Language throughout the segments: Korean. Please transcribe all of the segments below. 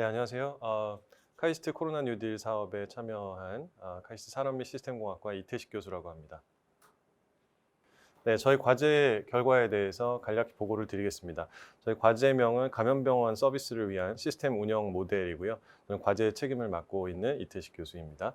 네, 안녕하세요. 어, 카이스트 코로나 뉴딜 사업에 참여한 어, 카이스트 산업 및 시스템공학과 이태식 교수라고 합니다. 네, 저희 과제 결과에 대해서 간략히 보고를 드리겠습니다. 저희 과제명은 감염병원 서비스를 위한 시스템 운영 모델이고요. 저는 과제 책임을 맡고 있는 이태식 교수입니다.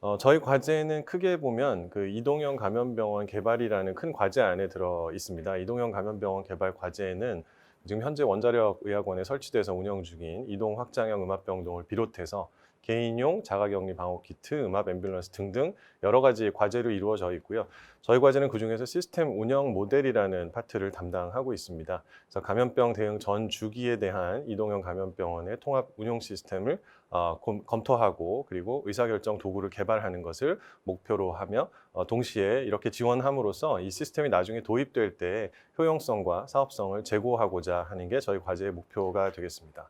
어, 저희 과제는 크게 보면 그 이동형 감염병원 개발이라는 큰 과제 안에 들어 있습니다. 이동형 감염병원 개발 과제는 지금 현재 원자력 의학원에 설치돼서 운영 중인 이동 확장형 음압병동을 비롯해서 개인용 자가격리 방호 키트, 음압 앰뷸런스 등등 여러 가지 과제로 이루어져 있고요. 저희 과제는 그중에서 시스템 운영 모델이라는 파트를 담당하고 있습니다. 그래서 감염병 대응 전 주기에 대한 이동형 감염병원의 통합 운영 시스템을 어, 검, 검토하고 그리고 의사결정 도구를 개발하는 것을 목표로 하며 어, 동시에 이렇게 지원함으로써 이 시스템이 나중에 도입될 때 효용성과 사업성을 제고하고자 하는 게 저희 과제의 목표가 되겠습니다.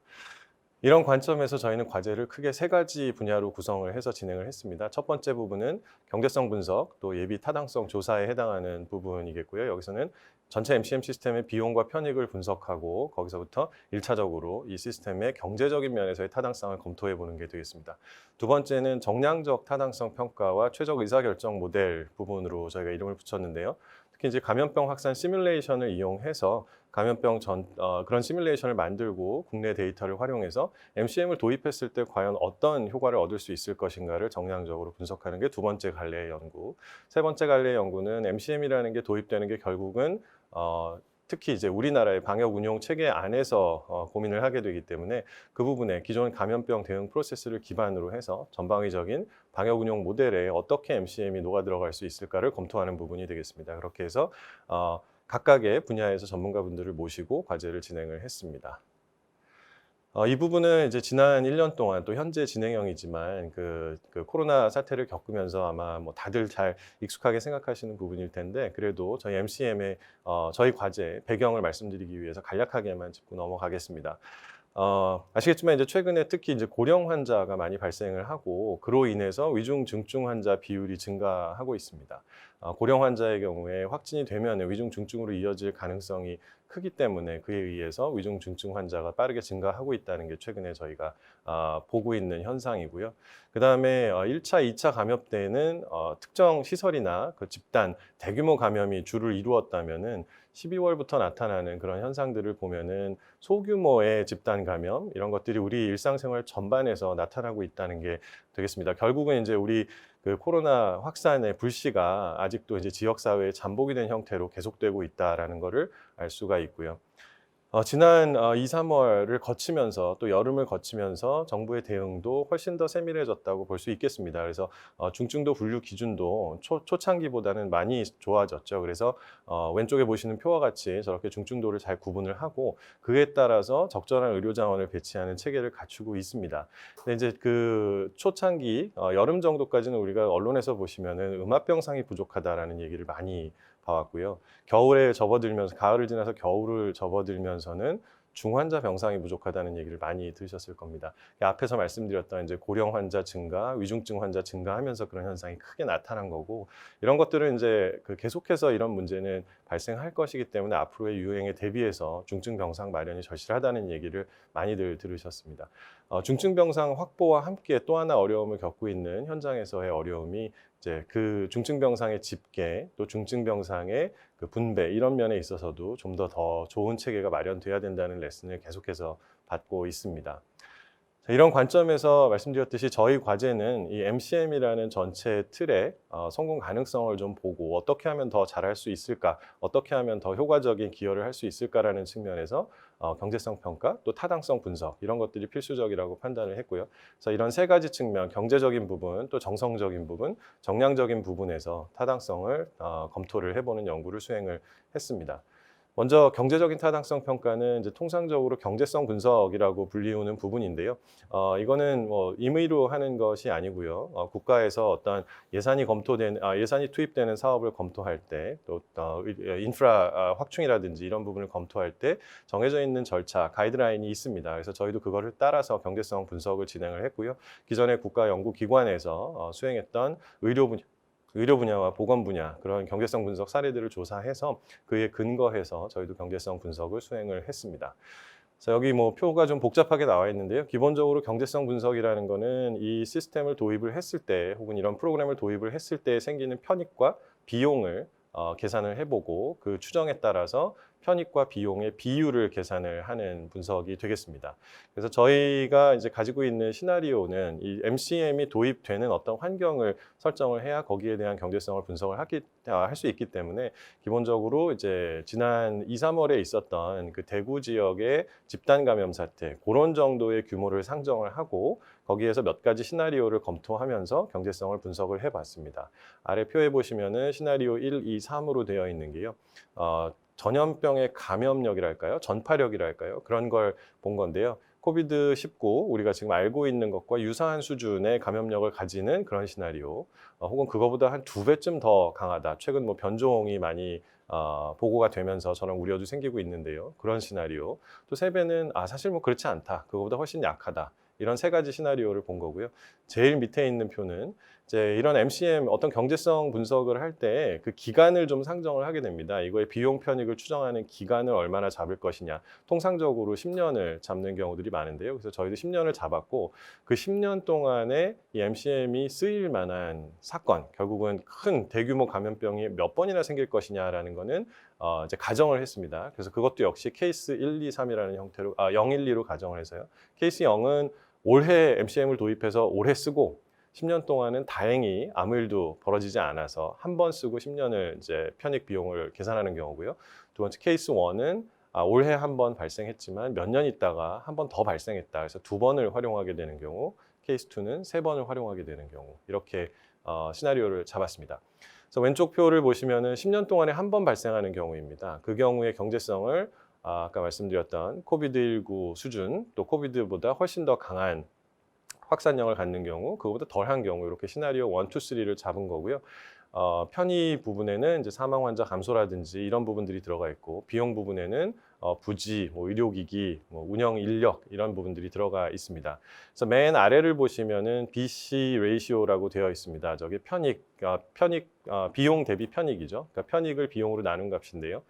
이런 관점에서 저희는 과제를 크게 세 가지 분야로 구성을 해서 진행을 했습니다. 첫 번째 부분은 경제성 분석, 또 예비 타당성 조사에 해당하는 부분이겠고요. 여기서는 전체 MCM 시스템의 비용과 편익을 분석하고 거기서부터 일차적으로이 시스템의 경제적인 면에서의 타당성을 검토해 보는 게 되겠습니다. 두 번째는 정량적 타당성 평가와 최적 의사결정 모델 부분으로 저희가 이름을 붙였는데요. 특히 이제 감염병 확산 시뮬레이션을 이용해서 감염병 전 어, 그런 시뮬레이션을 만들고 국내 데이터를 활용해서 MCM을 도입했을 때 과연 어떤 효과를 얻을 수 있을 것인가를 정량적으로 분석하는 게 두 번째 갈래의 연구. 세 번째 갈래의 연구는 MCM이라는 게 도입되는 게 결국은 어, 특히 이제 우리나라의 방역 운용 체계 안에서 어, 고민을 하게 되기 때문에 그 부분에 기존 감염병 대응 프로세스를 기반으로 해서 전방위적인 방역 운용 모델에 어떻게 MCM이 녹아 들어갈 수 있을까를 검토하는 부분이 되겠습니다. 그렇게 해서 어, 각각의 분야에서 전문가분들을 모시고 과제를 진행을 했습니다. 어, 이 부분은 이제 지난 1년 동안 또 현재 진행형이지만 그, 그, 코로나 사태를 겪으면서 아마 뭐 다들 잘 익숙하게 생각하시는 부분일 텐데 그래도 저희 MCM의 어, 저희 과제 배경을 말씀드리기 위해서 간략하게만 짚고 넘어가겠습니다. 어, 아시겠지만 이제 최근에 특히 이제 고령 환자가 많이 발생을 하고 그로 인해서 위중 중증 환자 비율이 증가하고 있습니다. 어, 고령 환자의 경우에 확진이 되면 위중 중증으로 이어질 가능성이 크기 때문에 그에 의해서 위중 중증 환자가 빠르게 증가하고 있다는 게 최근에 저희가 어, 보고 있는 현상이고요. 그 다음에 어, 1차, 2차 감염 때는 어, 특정 시설이나 그 집단 대규모 감염이 주를 이루었다면은 12월부터 나타나는 그런 현상들을 보면은 소규모의 집단 감염 이런 것들이 우리 일상생활 전반에서 나타나고 있다는 게 되겠습니다. 결국은 이제 우리 그 코로나 확산의 불씨가 아직도 이제 지역 사회에 잠복이 된 형태로 계속되고 있다라는 것을 알 수가 있고요. 어, 지난 어, 2, 3월을 거치면서 또 여름을 거치면서 정부의 대응도 훨씬 더 세밀해졌다고 볼 수 있겠습니다. 그래서 어, 중증도 분류 기준도 초, 초창기보다는 많이 좋아졌죠. 그래서 어, 왼쪽에 보시는 표와 같이 저렇게 중증도를 잘 구분을 하고 그에 따라서 적절한 의료 자원을 배치하는 체계를 갖추고 있습니다. 근데 이제 그 초창기 어, 여름 정도까지는 우리가 언론에서 보시면은 음압 병상이 부족하다라는 얘기를 많이 봐왔고요. 겨울에 접어들면서 가을을 지나서 겨울을 접어들면서는 중환자 병상이 부족하다는 얘기를 많이 들으셨을 겁니다. 앞에서 말씀드렸던 이제 고령 환자 증가, 위중증 환자 증가하면서 그런 현상이 크게 나타난 거고 이런 것들은 이제 그 계속해서 이런 문제는 발생할 것이기 때문에 앞으로의 유행에 대비해서 중증 병상 마련이 절실하다는 얘기를 많이들 들으셨습니다. 어, 중증 병상 확보와 함께 또 하나 어려움을 겪고 있는 현장에서의 어려움이 이제 그 중증 병상의 집계 또 중증 병상의 그 분배 이런 면에 있어서도 좀 더더 좋은 체계가 마련돼야 된다는 레슨을 계속해서 받고 있습니다. 이런 관점에서 말씀드렸듯이 저희 과제는 이 MCM이라는 전체 틀의 어, 성공 가능성을 좀 보고 어떻게 하면 더 잘할 수 있을까, 어떻게 하면 더 효과적인 기여를 할 수 있을까라는 측면에서 어, 경제성 평가, 또 타당성 분석 이런 것들이 필수적이라고 판단을 했고요. 그래서 이런 세 가지 측면, 경제적인 부분, 또 정성적인 부분, 정량적인 부분에서 타당성을 어, 검토를 해보는 연구를 수행을 했습니다. 먼저 경제적인 타당성 평가는 이제 통상적으로 경제성 분석이라고 불리우는 부분인데요. 어, 이거는 뭐 임의로 하는 것이 아니고요. 어, 국가에서 어떤 예산이 검토된 아, 예산이 투입되는 사업을 검토할 때또 어, 인프라 아, 확충이라든지 이런 부분을 검토할 때 정해져 있는 절차 가이드라인이 있습니다. 그래서 저희도 그거를 따라서 경제성 분석을 진행을 했고요. 기존의 국가 연구 기관에서 어, 수행했던 의료 분야 의료 분야와 보건 분야 그런 경제성 분석 사례들을 조사해서 그에 근거해서 저희도 경제성 분석을 수행을 했습니다. 그래서 여기 뭐 표가 좀 복잡하게 나와 있는데요. 기본적으로 경제성 분석이라는 거는 이 시스템을 도입을 했을 때 혹은 이런 프로그램을 도입을 했을 때 생기는 편익과 비용을 어, 계산을 해보고 그 추정에 따라서 편익과 비용의 비율을 계산을 하는 분석이 되겠습니다. 그래서 저희가 이제 가지고 있는 시나리오는 이 MCM이 도입되는 어떤 환경을 설정을 해야 거기에 대한 경제성을 분석을 하기 할 수 있기 때문에 기본적으로 이제 지난 2, 3월에 있었던 그 대구 지역의 집단 감염 사태 그런 정도의 규모를 상정을 하고 거기에서 몇 가지 시나리오를 검토하면서 경제성을 분석을 해봤습니다. 아래 표에 보시면은 시나리오 1, 2, 3으로 되어 있는 게요. 어, 전염병의 감염력이랄까요? 전파력이랄까요? 그런 걸 본 건데요. 코비드 19 우리가 지금 알고 있는 것과 유사한 수준의 감염력을 가지는 그런 시나리오, 어, 혹은 그거보다 한 두 배쯤 더 강하다. 최근 뭐 변종이 많이 어, 보고가 되면서 저런 우려도 생기고 있는데요. 그런 시나리오. 또 세 배는 아 사실 뭐 그렇지 않다. 그거보다 훨씬 약하다. 이런 세 가지 시나리오를 본 거고요. 제일 밑에 있는 표는 이제 이런 MCM 어떤 경제성 분석을 할 때 그 기간을 좀 상정을 하게 됩니다. 이거의 비용 편익을 추정하는 기간을 얼마나 잡을 것이냐. 통상적으로 10년을 잡는 경우들이 많은데요. 그래서 저희도 10년을 잡았고 그 10년 동안에 이 MCM이 쓰일 만한 사건, 결국은 큰 대규모 감염병이 몇 번이나 생길 것이냐라는 거는 어, 이제 가정을 했습니다. 그래서 그것도 역시 케이스 1, 2, 3이라는 형태로 아, 0, 1, 2로 가정을 해서요. 케이스 0은 올해 MCM을 도입해서 올해 쓰고 10년 동안은 다행히 아무 일도 벌어지지 않아서 한 번 쓰고 10년을 이제 편익 비용을 계산하는 경우고요. 두 번째 케이스 1은 아, 올해 한 번 발생했지만 몇 년 있다가 한 번 더 발생했다. 그래서 두 번을 활용하게 되는 경우, 케이스 2는 세 번을 활용하게 되는 경우 이렇게 어, 시나리오를 잡았습니다. 그래서 왼쪽 표를 보시면은 10년 동안에 한 번 발생하는 경우입니다. 그 경우의 경제성을 아, 아까 말씀드렸던 코비드19 수준 또 코비드보다 훨씬 더 강한 확산력을 갖는 경우, 그거보다 덜한 경우 이렇게 시나리오 1, 2, 3를 잡은 거고요. 어, 편의 부분에는 이제 사망 환자 감소라든지 이런 부분들이 들어가 있고 비용 부분에는 어, 부지, 뭐 의료기기, 뭐 운영 인력 이런 부분들이 들어가 있습니다. 그래서 맨 아래를 보시면은 BC 레이시오라고 되어 있습니다. 저게 편익, 어, 편익 어, 비용 대비 편익이죠. 그러니까 편익을 비용으로 나눈 값인데요.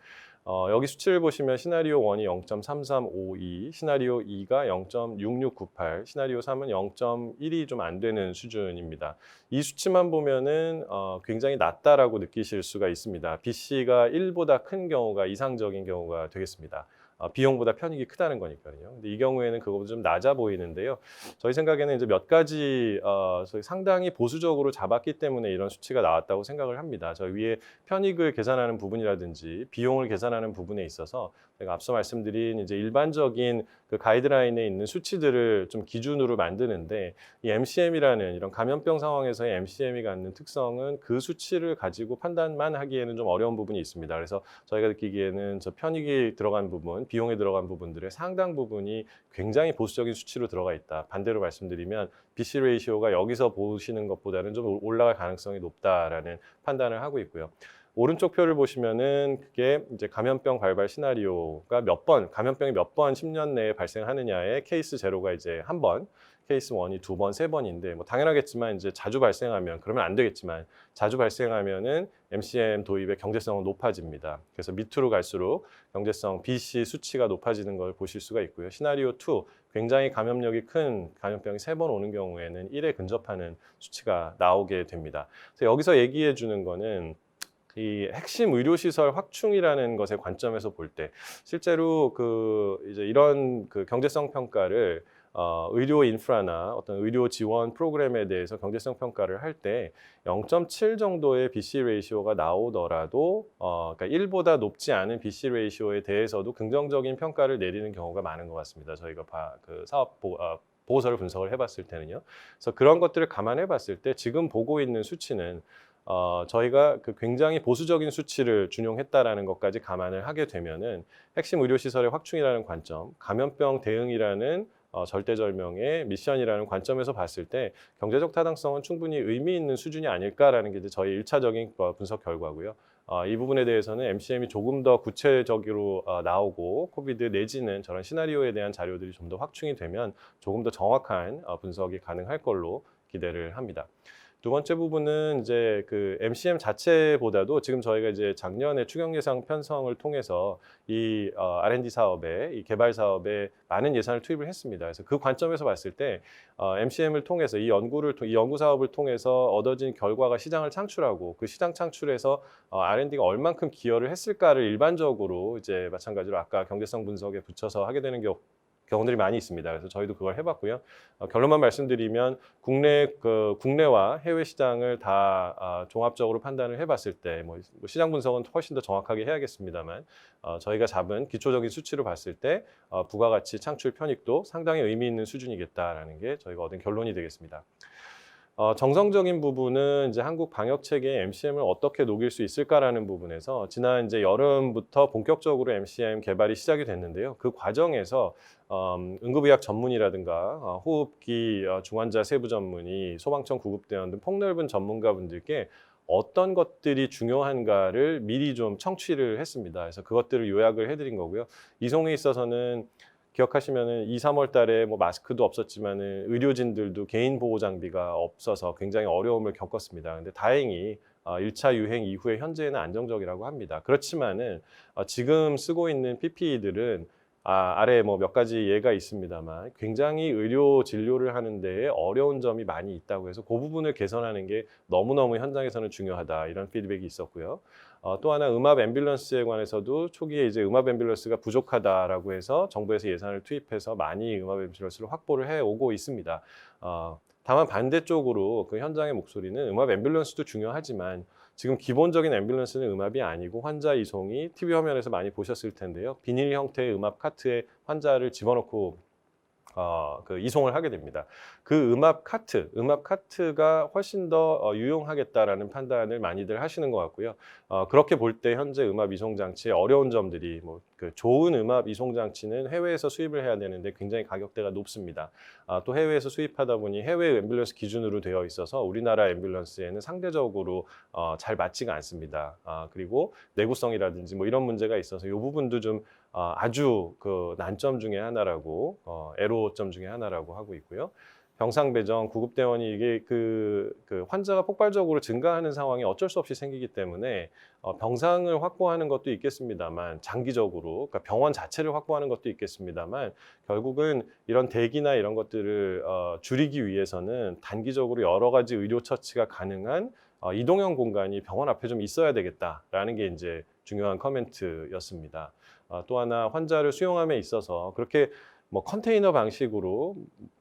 어, 여기 수치를 보시면 시나리오 1이 0.3352, 시나리오 2가 0.6698, 시나리오 3은 0.1이 좀 안 되는 수준입니다. 이 수치만 보면은 어, 굉장히 낮다라고 느끼실 수가 있습니다. BC가 1보다 큰 경우가 이상적인 경우가 되겠습니다. 어, 비용보다 편익이 크다는 거니까요. 근데 이 경우에는 그거보다 좀 낮아 보이는데요. 저희 생각에는 이제 몇 가지 어, 상당히 보수적으로 잡았기 때문에 이런 수치가 나왔다고 생각을 합니다. 저 위에 편익을 계산하는 부분이라든지 비용을 계산하는 부분에 있어서 제가 앞서 말씀드린 이제 일반적인 그 가이드라인에 있는 수치들을 좀 기준으로 만드는데 이 MCM이라는 이런 감염병 상황에서의 MCM이 갖는 특성은 그 수치를 가지고 판단만 하기에는 좀 어려운 부분이 있습니다. 그래서 저희가 느끼기에는 저 편익이 들어간 부분, 비용에 들어간 부분들의 상당 부분이 굉장히 보수적인 수치로 들어가 있다. 반대로 말씀드리면 BC 레이시오가 여기서 보시는 것보다는 좀 올라갈 가능성이 높다라는 판단을 하고 있고요. 오른쪽 표를 보시면은 그게 이제 감염병 발발 시나리오가 몇 번, 감염병이 몇 번 10년 내에 발생하느냐의 케이스 제로가 이제 한 번, 케이스 원이 두 번, 세 번인데 뭐 당연하겠지만 이제 자주 발생하면 그러면 안 되겠지만 자주 발생하면은 MCM 도입의 경제성은 높아집니다. 그래서 밑으로 갈수록 경제성 BC 수치가 높아지는 걸 보실 수가 있고요. 시나리오 2 굉장히 감염력이 큰 감염병이 세 번 오는 경우에는 1에 근접하는 수치가 나오게 됩니다. 그래서 여기서 얘기해 주는 거는 이 핵심 의료 시설 확충이라는 것의 관점에서 볼 때 실제로 그 이제 이런 그 경제성 평가를 어, 의료 인프라나 어떤 의료 지원 프로그램에 대해서 경제성 평가를 할 때 0.7 정도의 BC 레이시오가 나오더라도 어, 그러니까 1보다 높지 않은 BC 레이시오에 대해서도 긍정적인 평가를 내리는 경우가 많은 것 같습니다. 저희가 바, 그 사업 보, 어, 보고서를 분석을 해봤을 때는요. 그래서 그런 것들을 감안해봤을 때 지금 보고 있는 수치는 어, 저희가 그 굉장히 보수적인 수치를 준용했다라는 것까지 감안을 하게 되면은 핵심 의료시설의 확충이라는 관점, 감염병 대응이라는 어, 절대절명의 미션이라는 관점에서 봤을 때 경제적 타당성은 충분히 의미 있는 수준이 아닐까라는 게 이제 저희 일차적인 어, 분석 결과고요. 어, 이 부분에 대해서는 MCM이 조금 더 구체적으로 어, 나오고 코비드 내지는 저런 시나리오에 대한 자료들이 좀 더 확충이 되면 조금 더 정확한 어, 분석이 가능할 걸로 기대를 합니다. 두 번째 부분은 이제 그 MCM 자체보다도 지금 저희가 이제 작년에 추경 예산 편성을 통해서 이 어, R&D 사업에 이 개발 사업에 많은 예산을 투입을 했습니다. 그래서 그 관점에서 봤을 때 어, MCM을 통해서 이 연구를 통- 이 연구 사업을 통해서 얻어진 결과가 시장을 창출하고 그 시장 창출에서 어, R&D가 얼만큼 기여를 했을까를 일반적으로 이제 마찬가지로 아까 경제성 분석에 붙여서 하게 되는 경우 경우들이 많이 있습니다. 그래서 저희도 그걸 해봤고요. 어, 결론만 말씀드리면 국내 그 국내와 해외 시장을 다 아, 종합적으로 판단을 해봤을 때 뭐 시장 분석은 훨씬 더 정확하게 해야겠습니다만 어, 저희가 잡은 기초적인 수치로 봤을 때 어, 부가가치 창출 편익도 상당히 의미 있는 수준이겠다라는 게 저희가 얻은 결론이 되겠습니다. 어, 정성적인 부분은 이제 한국 방역 체계에 MCM을 어떻게 녹일 수 있을까라는 부분에서 지난 이제 여름부터 본격적으로 MCM 개발이 시작이 됐는데요. 그 과정에서 음, 응급의학 전문이라든가 어, 호흡기 어, 중환자 세부 전문의, 소방청 구급대원 등 폭넓은 전문가분들께 어떤 것들이 중요한가를 미리 좀 청취를 했습니다. 그래서 그것들을 요약을 해드린 거고요. 이송에 있어서는 기억하시면은 2, 3월 달에 뭐 마스크도 없었지만은 의료진들도 개인 보호 장비가 없어서 굉장히 어려움을 겪었습니다. 근데 다행히 어, 1차 유행 이후에 현재는 안정적이라고 합니다. 그렇지만은 어, 지금 쓰고 있는 PPE들은 아, 아래에 뭐몇 가지 예가 있습니다만 굉장히 의료 진료를 하는 데에 어려운 점이 많이 있다고 해서 그 부분을 개선하는 게 너무너무 현장에서는 중요하다 이런 피드백이 있었고요. 어, 또 하나 음압 앰뷸런스에 관해서도 초기에 이제 음압 앰뷸런스가 부족하다라고 해서 정부에서 예산을 투입해서 많이 음압 앰뷸런스를 확보를 해 오고 있습니다. 어, 다만 반대쪽으로 그 현장의 목소리는 음압 앰뷸런스도 중요하지만 지금 기본적인 앰뷸런스는 음압이 아니고 환자 이송이 TV 화면에서 많이 보셨을 텐데요. 비닐 형태의 음압 카트에 환자를 집어넣고 어, 그 이송을 하게 됩니다. 그 음압 카트, 음압 카트가 훨씬 더 어, 유용하겠다라는 판단을 많이들 하시는 것 같고요. 어, 그렇게 볼 때 현재 음압 이송 장치의 어려운 점들이 뭐 그 좋은 음압 이송 장치는 해외에서 수입을 해야 되는데 굉장히 가격대가 높습니다. 아, 또 해외에서 수입하다 보니 해외 앰뷸런스 기준으로 되어 있어서 우리나라 앰뷸런스에는 상대적으로 어, 잘 맞지가 않습니다. 아, 그리고 내구성이라든지 뭐 이런 문제가 있어서 이 부분도 좀 어, 아주 그 난점 중에 하나라고 어, 애로점 중에 하나라고 하고 있고요. 병상 배정, 구급대원이 이게 그, 그 환자가 폭발적으로 증가하는 상황이 어쩔 수 없이 생기기 때문에 어, 병상을 확보하는 것도 있겠습니다만 장기적으로 그러니까 병원 자체를 확보하는 것도 있겠습니다만 결국은 이런 대기나 이런 것들을 어, 줄이기 위해서는 단기적으로 여러 가지 의료 처치가 가능한 어, 이동형 공간이 병원 앞에 좀 있어야 되겠다라는 게 이제 중요한 커멘트였습니다. 어, 또 하나 환자를 수용함에 있어서 그렇게 뭐 컨테이너 방식으로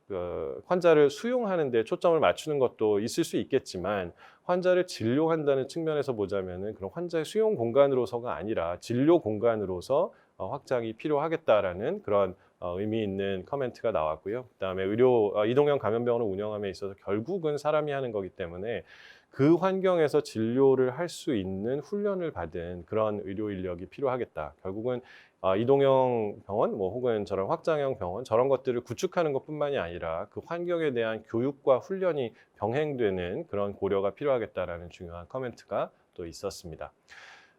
그 환자를 수용하는 데 초점을 맞추는 것도 있을 수 있겠지만 환자를 진료한다는 측면에서 보자면은 그런 환자의 수용 공간으로서가 아니라 진료 공간으로서 어, 확장이 필요하겠다라는 그런 어, 의미 있는 커멘트가 나왔고요. 그다음에 의료 어, 이동형 감염병원을 운영함에 있어서 결국은 사람이 하는 거기 때문에 그 환경에서 진료를 할 수 있는 훈련을 받은 그런 의료 인력이 필요하겠다. 결국은 아, 이동형 병원, 뭐 혹은 저런 확장형 병원 저런 것들을 구축하는 것뿐만이 아니라 그 환경에 대한 교육과 훈련이 병행되는 그런 고려가 필요하겠다라는 중요한 커멘트가 또 있었습니다.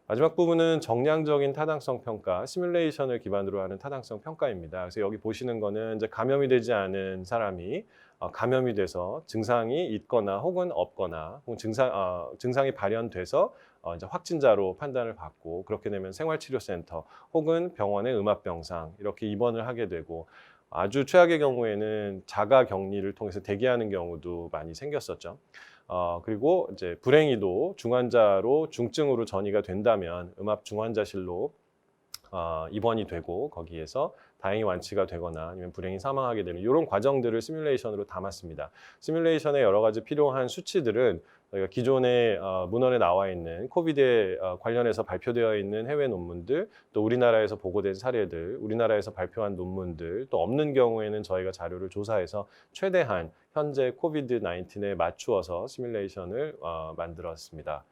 마지막 부분은 정량적인 타당성 평가, 시뮬레이션을 기반으로 하는 타당성 평가입니다. 그래서 여기 보시는 거는 이제 감염이 되지 않은 사람이 어, 감염이 돼서 증상이 있거나 혹은 없거나 혹은 증상 어, 증상이 발현돼서 어, 이제 확진자로 판단을 받고 그렇게 되면 생활치료센터 혹은 병원의 음압병상 이렇게 입원을 하게 되고 아주 최악의 경우에는 자가 격리를 통해서 대기하는 경우도 많이 생겼었죠. 어, 그리고 이제 불행히도 중환자로 중증으로 전이가 된다면 음압 중환자실로 어, 입원이 되고 거기에서 다행히 완치가 되거나 아니면 불행히 사망하게 되는 이런 과정들을 시뮬레이션으로 담았습니다. 시뮬레이션에 여러 가지 필요한 수치들은 저희가 기존에 어, 문헌에 나와 있는 코비드에 어, 관련해서 발표되어 있는 해외 논문들, 또 우리나라에서 보고된 사례들, 우리나라에서 발표한 논문들, 또 없는 경우에는 저희가 자료를 조사해서 최대한 현재 코비드 19에 맞추어서 시뮬레이션을 어, 만들었습니다.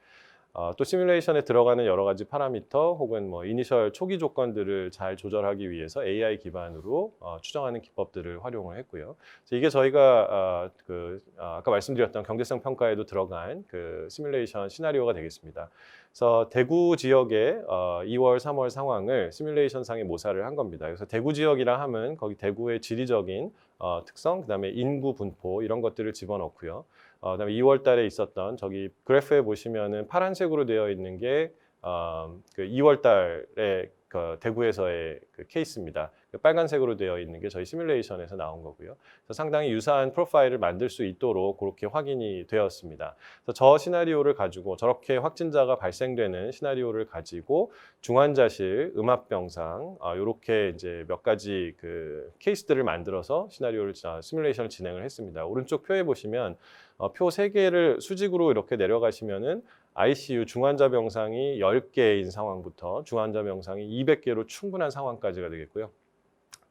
어, 또 시뮬레이션에 들어가는 여러 가지 파라미터 혹은 뭐 이니셜 초기 조건들을 잘 조절하기 위해서 AI 기반으로 어, 추정하는 기법들을 활용을 했고요. 이게 저희가 어, 그 어, 아까 말씀드렸던 경제성 평가에도 들어간 그 시뮬레이션 시나리오가 되겠습니다. 그래서 대구 지역의 어, 2월, 3월 상황을 시뮬레이션 상에 모사를 한 겁니다. 그래서 대구 지역이라 함은 거기 대구의 지리적인 어, 특성, 그다음에 인구 분포 이런 것들을 집어넣고요. 어, 그다음에 2월 달에 있었던 저기 그래프에 보시면은 파란색으로 되어 있는 게 어, 그 2월 달에 그 대구에서의 그 케이스입니다. 그 빨간색으로 되어 있는 게 저희 시뮬레이션에서 나온 거고요. 상당히 유사한 프로파일을 만들 수 있도록 그렇게 확인이 되었습니다. 저 시나리오를 가지고 저렇게 확진자가 발생되는 시나리오를 가지고 중환자실, 음압병상 아, 이렇게 이제 몇 가지 그 케이스들을 만들어서 시나리오를 자- 시뮬레이션을 진행을 했습니다. 오른쪽 표에 보시면 어, 표세 개를 수직으로 이렇게 내려가시면은 ICU 중환자 병상이 10개인 상황부터 중환자 병상이 200개로 충분한 상황까지가 되겠고요.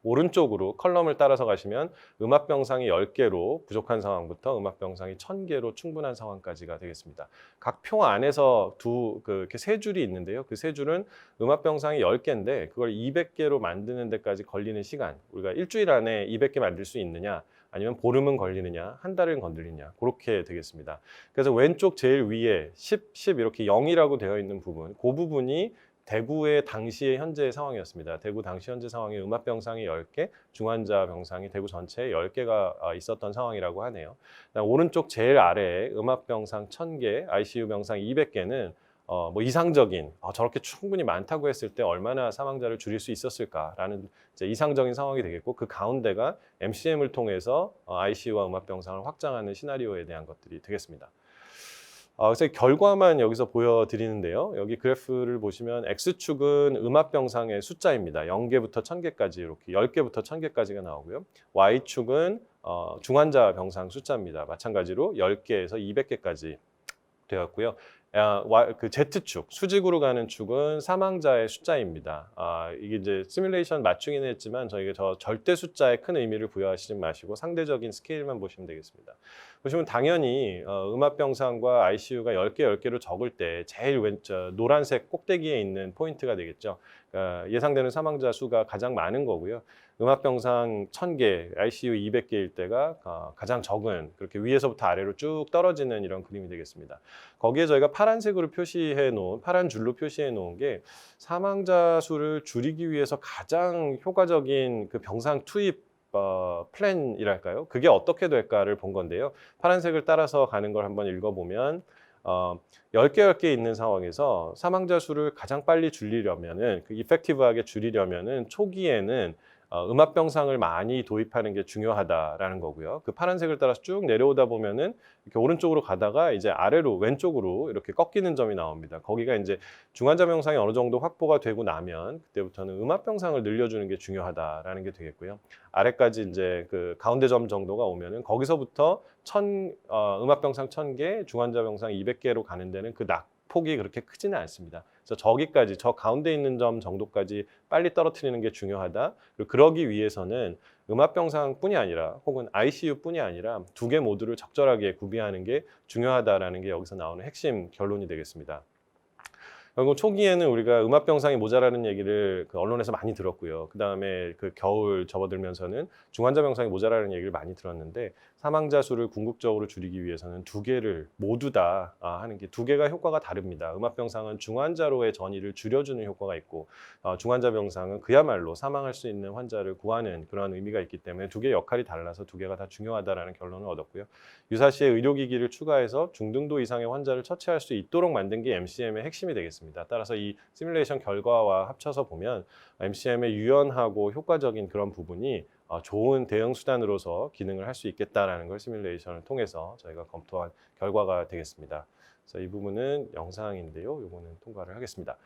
오른쪽으로 컬럼을 따라서 가시면 음압 병상이 10개로 부족한 상황부터 음압 병상이 1000개로 충분한 상황까지가 되겠습니다. 각 표 안에서 두 그 이렇게 세 줄이 있는데요. 그 세 줄은 음압 병상이 10개인데 그걸 200개로 만드는 데까지 걸리는 시간. 우리가 일주일 안에 200개 만들 수 있느냐? 아니면 보름은 걸리느냐, 한 달은 건들리냐, 그렇게 되겠습니다. 그래서 왼쪽 제일 위에 10, 10 이렇게 0이라고 되어 있는 부분, 그 부분이 대구의 당시의 현재 상황이었습니다. 대구 당시 현재 상황이 음압 병상이 10개, 중환자 병상이 대구 전체에 10개가 있었던 상황이라고 하네요. 오른쪽 제일 아래에 음압 병상 1000개, ICU 병상 200개는 어, 뭐 이상적인 어, 저렇게 충분히 많다고 했을 때 얼마나 사망자를 줄일 수 있었을까라는 이제 이상적인 상황이 되겠고 그 가운데가 MCM을 통해서 어, ICU와 음압 병상을 확장하는 시나리오에 대한 것들이 되겠습니다. 어, 그래서 결과만 여기서 보여드리는데요. 여기 그래프를 보시면 X축은 음압 병상의 숫자입니다. 0개부터 1000개까지 이렇게 10개부터 1000개까지가 나오고요. Y축은 어, 중환자 병상 숫자입니다. 마찬가지로 10개에서 200개까지 되었고요. 그 Z축, 수직으로 가는 축은 사망자의 숫자입니다. 아, 이게 이제 시뮬레이션 맞추기는 했지만 저희가 저 절대 숫자에 큰 의미를 부여하시지 마시고 상대적인 스케일만 보시면 되겠습니다. 보시면 당연히 어, 음압병상과 ICU가 10개, 10개로 적을 때 제일 왼쪽 노란색 꼭대기에 있는 포인트가 되겠죠. 그러니까 예상되는 사망자 수가 가장 많은 거고요. 음압병상 1000개, ICU 200개일 때가 어, 가장 적은 그렇게 위에서부터 아래로 쭉 떨어지는 이런 그림이 되겠습니다. 거기에 저희가 파란색으로 표시해 놓은 파란 줄로 표시해 놓은 게 사망자 수를 줄이기 위해서 가장 효과적인 그 병상 투입 어, 플랜이랄까요? 그게 어떻게 될까를 본 건데요. 파란색을 따라서 가는 걸 한번 읽어보면 어, 10개, 10개 있는 상황에서 사망자 수를 가장 빨리 줄이려면은 그 이펙티브하게 줄이려면은 초기에는 어, 음압병상을 많이 도입하는 게 중요하다라는 거고요. 그 파란색을 따라서 쭉 내려오다 보면은 이렇게 오른쪽으로 가다가 이제 아래로 왼쪽으로 이렇게 꺾이는 점이 나옵니다. 거기가 이제 중환자 병상이 어느 정도 확보가 되고 나면 그때부터는 음압병상을 늘려주는 게 중요하다라는 게 되겠고요. 아래까지 이제 그 가운데 점 정도가 오면은 거기서부터 천 어, 음압병상 1000개, 중환자 병상 200개로 가는 데는 그 낙 폭이 그렇게 크지는 않습니다. 그래서 저기까지 저 가운데 있는 점 정도까지 빨리 떨어뜨리는 게 중요하다. 그리고 그러기 위해서는 음압병상뿐이 아니라 혹은 ICU뿐이 아니라 두 개 모두를 적절하게 구비하는 게 중요하다라는 게 여기서 나오는 핵심 결론이 되겠습니다. 결국 초기에는 우리가 음압병상이 모자라는 얘기를 그 언론에서 많이 들었고요. 그 다음에 그 겨울 접어들면서는 중환자 병상이 모자라는 얘기를 많이 들었는데 사망자 수를 궁극적으로 줄이기 위해서는 두 개를 모두 다 아, 하는 게 두 개가 효과가 다릅니다. 음압병상은 중환자로의 전이를 줄여주는 효과가 있고 어, 중환자 병상은 그야말로 사망할 수 있는 환자를 구하는 그런 의미가 있기 때문에 두 개의 역할이 달라서 두 개가 다 중요하다라는 결론을 얻었고요. 유사시에 의료기기를 추가해서 중등도 이상의 환자를 처치할 수 있도록 만든 게 MCM의 핵심이 되겠습니다. 따라서 이 시뮬레이션 결과와 합쳐서 보면 MCM의 유연하고 효과적인 그런 부분이 어, 좋은 대응 수단으로서 기능을 할 수 있겠다라는 걸 시뮬레이션을 통해서 저희가 검토한 결과가 되겠습니다. 그래서 이 부분은 영상인데요. 이거는 통과를 하겠습니다.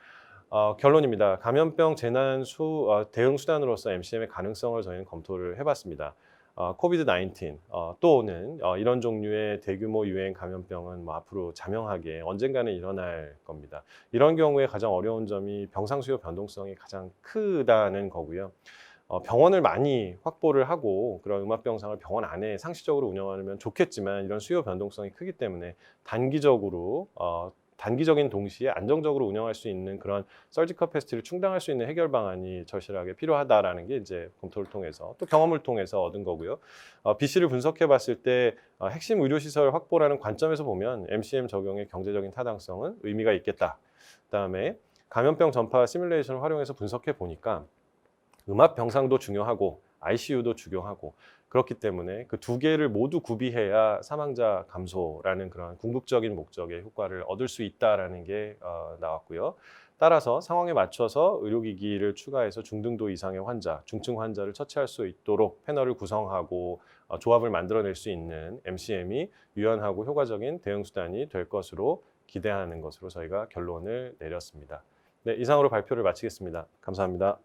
어, 결론입니다. 감염병 재난 수 어, 대응 수단으로서 MCM의 가능성을 저희는 검토를 해봤습니다. 어, 코비드 19 어, 또는 어, 이런 종류의 대규모 유행 감염병은 뭐 앞으로 자명하게 언젠가는 일어날 겁니다. 이런 경우에 가장 어려운 점이 병상 수요 변동성이 가장 크다는 거고요. 어, 병원을 많이 확보를 하고 그런 음압병상을 병원 안에 상시적으로 운영하면 좋겠지만 이런 수요 변동성이 크기 때문에 단기적으로 어, 단기적인 동시에 안정적으로 운영할 수 있는 그런 서지컬 패스트를 충당할 수 있는 해결 방안이 절실하게 필요하다라는 게 이제 검토를 통해서 또 경험을 통해서 얻은 거고요. 어, BC를 분석해 봤을 때 어, 핵심 의료 시설 확보라는 관점에서 보면 MCM 적용의 경제적인 타당성은 의미가 있겠다. 그다음에 감염병 전파 시뮬레이션을 활용해서 분석해 보니까 음압 병상도 중요하고 ICU도 적용하고 그렇기 때문에 그 두 개를 모두 구비해야 사망자 감소라는 그런 궁극적인 목적의 효과를 얻을 수 있다라는 게 어, 나왔고요. 따라서 상황에 맞춰서 의료기기를 추가해서 중등도 이상의 환자, 중증 환자를 처치할 수 있도록 패널을 구성하고 어, 조합을 만들어낼 수 있는 MCM이 유연하고 효과적인 대응 수단이 될 것으로 기대하는 것으로 저희가 결론을 내렸습니다. 네, 이상으로 발표를 마치겠습니다. 감사합니다.